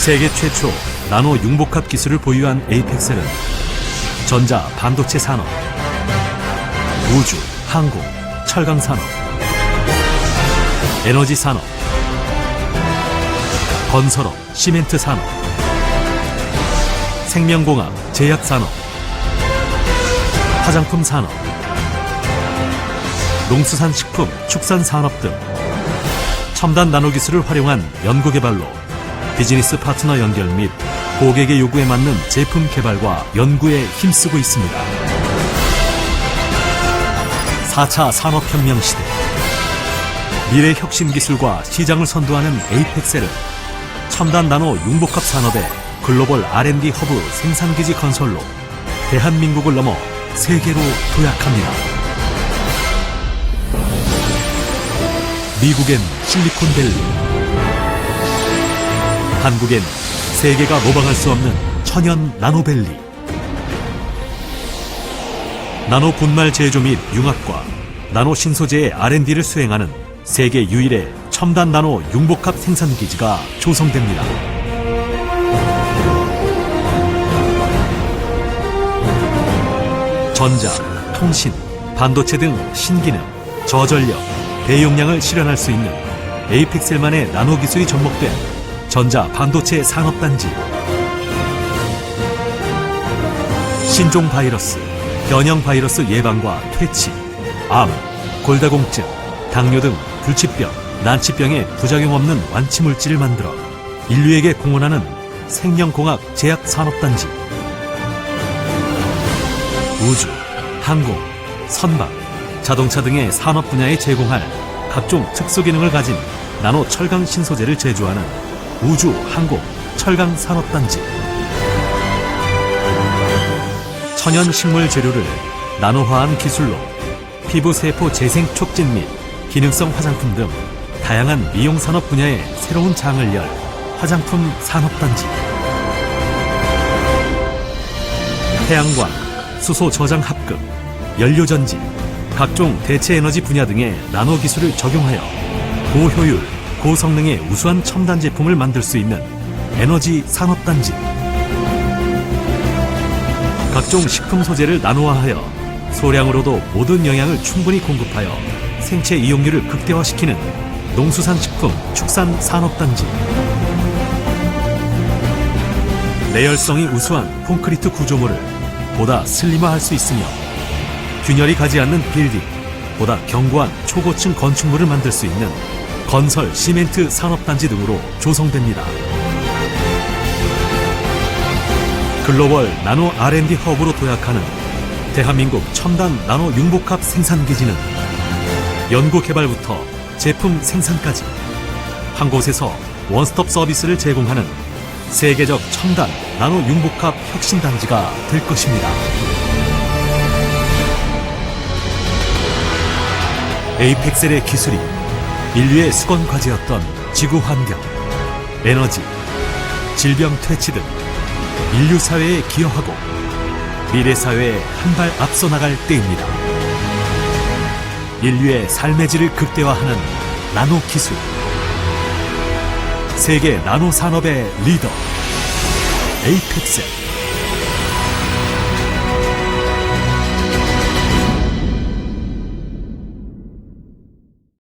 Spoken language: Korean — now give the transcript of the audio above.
세계 최초 나노 융복합 기술을 보유한 에이펙셀은 전자 반도체 산업, 우주, 항공, 철강 산업, 에너지 산업, 건설업, 시멘트 산업, 생명공학, 제약 산업, 화장품 산업, 농수산식품, 축산산업 등 첨단 나노 기술을 활용한 연구개발로 비즈니스 파트너 연결 및 고객의 요구에 맞는 제품 개발과 연구에 힘쓰고 있습니다. 4차 산업혁명 시대 미래 혁신 기술과 시장을 선도하는 에이펙셀은 첨단 나노 융복합 산업의 글로벌 R&D 허브 생산기지 건설로 대한민국을 넘어 세계로 도약합니다. 미국엔 실리콘밸리, 한국엔 세계가 모방할 수 없는 천연 나노밸리. 나노 분말 제조 및 융합과 나노 신소재의 R&D를 수행하는 세계 유일의 첨단 나노 융복합 생산 기지가 조성됩니다. 전자, 통신, 반도체 등 신기능, 저전력, 대용량을 실현할 수 있는 에이픽셀만의 나노 기술이 접목된 전자 반도체 산업단지. 신종 바이러스, 변형 바이러스 예방과 퇴치, 암, 골다공증, 당뇨 등 불치병, 난치병에 부작용 없는 완치 물질을 만들어 인류에게 공헌하는 생명공학 제약 산업단지. 우주, 항공, 선박, 자동차 등의 산업 분야에 제공할 각종 특수 기능을 가진 나노 철강 신소재를 제조하는 우주, 항공, 철강 산업단지. 천연 식물 재료를 나노화한 기술로 피부 세포 재생 촉진 및 기능성 화장품 등 다양한 미용 산업 분야에 새로운 장을 열 화장품 산업단지. 태양광, 수소 저장 합금, 연료 전지, 각종 대체 에너지 분야 등의 나노 기술을 적용하여 고효율, 고성능의 우수한 첨단 제품을 만들 수 있는 에너지 산업단지. 각종 식품 소재를 나노화하여 소량으로도 모든 영양을 충분히 공급하여 생체 이용률을 극대화시키는 농수산식품 축산 산업단지. 내열성이 우수한 콘크리트 구조물을 보다 슬림화할 수 있으며 균열이 가지 않는 빌딩, 보다 견고한 초고층 건축물을 만들 수 있는 건설 시멘트 산업단지 등으로 조성됩니다. 글로벌 나노 R&D 허브로 도약하는 대한민국 첨단 나노 융복합 생산기지는 연구 개발부터 제품 생산까지 한 곳에서 원스톱 서비스를 제공하는 세계적 첨단 나노 융복합 혁신단지가 될 것입니다. 에이펙셀의 기술이 인류의 수건 과제였던 지구 환경, 에너지, 질병 퇴치 등 인류 사회에 기여하고 미래 사회에 한 발 앞서 나갈 때입니다. 인류의 삶의 질을 극대화하는 나노 기술. 세계 나노 산업의 리더. 에이펙셀.